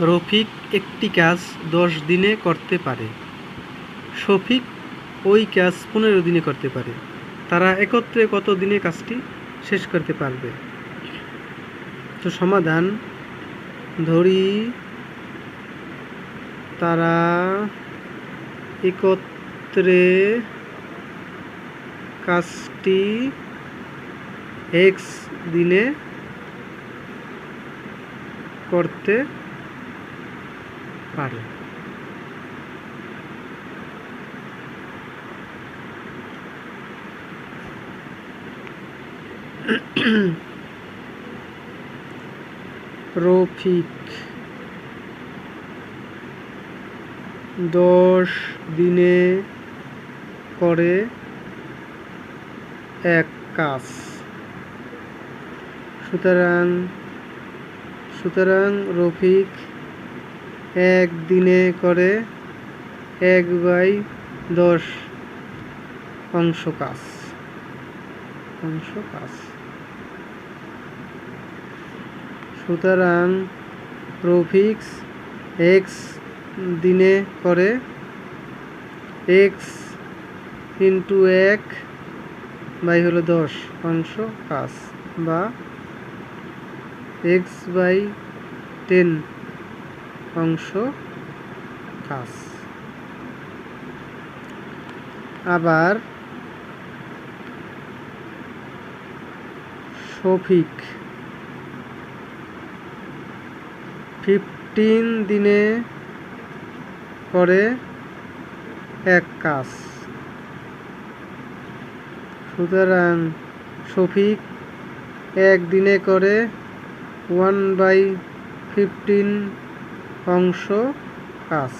রফিক একটি কাজ দশ দিনে করতে পারে। শফিক ওই কাজ পনেরো দিনে করতে পারে। তারা একত্রে কত দিনে কাজটি শেষ করতে পারবে? তো সমাধান ধরি, তারা একত্রে কাজটি এক্স দিনে করতে পারে। রফিক দশ দিনে করে এক কাজ। সুতরাং সুতরাং রফিক এক দিনে করে এক বাই দশ অংশ কাজ অংশ কাজ সুতরাং রফিক্স এক্স দিনে করে এক্স ইন্টু এক বাই হলো দশ অংশ কাজ বা এক্স বাই টেন অংশ, কাজ। আবার শফিক ফিফটিন দিনে করে এক কাজ। সুতরাং শফিক এক দিনে করে ওয়ান বাই ফিফটিন অংশ কাজ।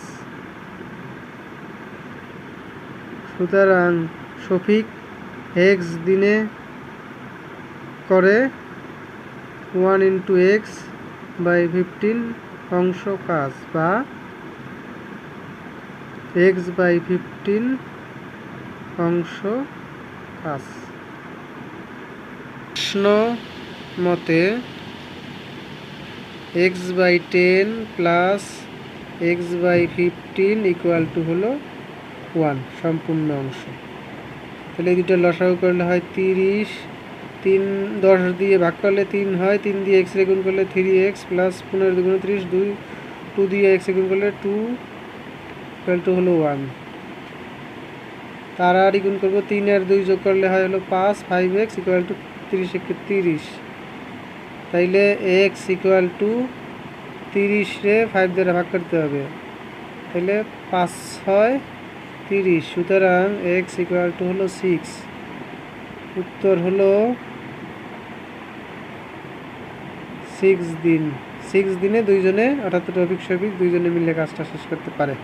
সুতরাং শফিক এক্স দিনে করে one into x by fifteen অংশ কাজ বা এক্স বাই ফিফটিন অংশ কাজ। প্রশ্ন মতে x by ten plus x by fifteen equal to হলো ওয়ান সম্পূর্ণ অংশ। তাহলে দুটো লসাগু করলে হয় তিরিশ, তিন, দশ দিয়ে ভাগ করলে তিন হয়, তিন দিয়ে এক্স রে গুণ করলে থ্রি এক্স প্লাস পনেরো দুগুণ ত্রিশ, দুই টু দিয়ে এক্স গুণ করলে টু ইকুয়াল টু হলো ওয়ান তার আর গুণ করব তিন আর দুই যোগ করলে হয় হলো পাঁচ ফাইভ এক্স ইকুয়াল টু তিরিশ, একে তিরিশ। তাইলে এক্স ইকুয়াল টু তিরিশে ফাইভ দ্বারা ভাগ করতে হবে। তাহলে পাঁচ ছয় তিরিশ, সুতরাং এক্স ইকুয়াল টু হলো সিক্স উত্তর হলো সিক্স দিন। সিক্স দিনে দুইজনে অর্থাৎ রফিক শফিক দুইজনে মিলে কাজটা শেষ করতে পারে।